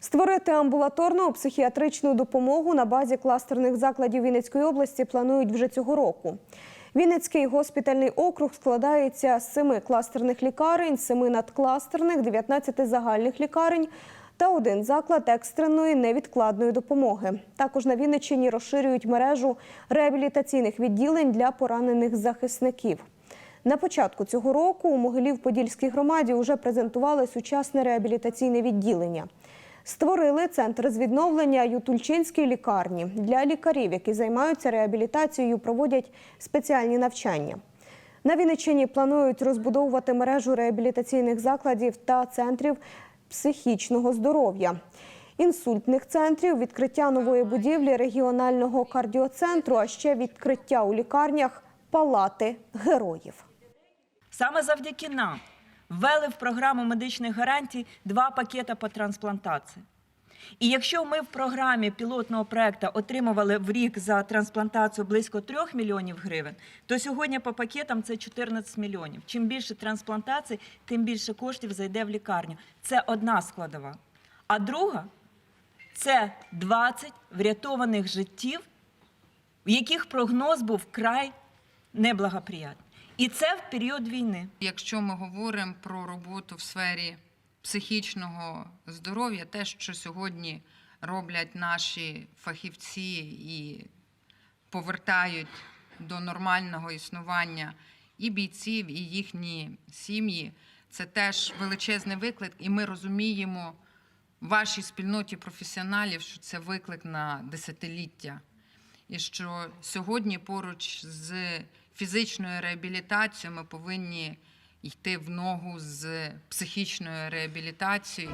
Створити амбулаторну психіатричну допомогу на базі кластерних закладів Вінницької області планують вже цього року. Вінницький госпітальний округ складається з семи кластерних лікарень, семи надкластерних, 19 загальних лікарень та один заклад екстреної невідкладної допомоги. Також на Вінниччині розширюють мережу реабілітаційних відділень для поранених захисників. На початку цього року у Могилів-Подільській громаді вже презентували сучасне реабілітаційне відділення. Створили центр з відновлення Ютульчинській лікарні. Для лікарів, які займаються реабілітацією, проводять спеціальні навчання. На Вінниччині планують розбудовувати мережу реабілітаційних закладів та центрів психічного здоров'я. Інсультних центрів, відкриття нової будівлі регіонального кардіоцентру, а ще відкриття у лікарнях палати героїв. Саме завдяки нам ввели в програму медичних гарантій два пакети по трансплантації. І якщо ми в програмі пілотного проекту отримували в рік за трансплантацію близько 3 мільйонів гривень, то сьогодні по пакетам це 14 мільйонів. Чим більше трансплантацій, тим більше коштів зайде в лікарню. Це одна складова. А друга це 20 врятованих життів, в яких прогноз був край неблагоприятний. І це в період війни. Якщо ми говоримо про роботу в сфері психічного здоров'я, те, що сьогодні роблять наші фахівці і повертають до нормального існування і бійців, і їхні сім'ї, це теж величезний виклик, і ми розуміємо вашій спільноті професіоналів, що це виклик на десятиліття. І що сьогодні поруч з фізичною реабілітацією ми повинні йти в ногу з психічною реабілітацією.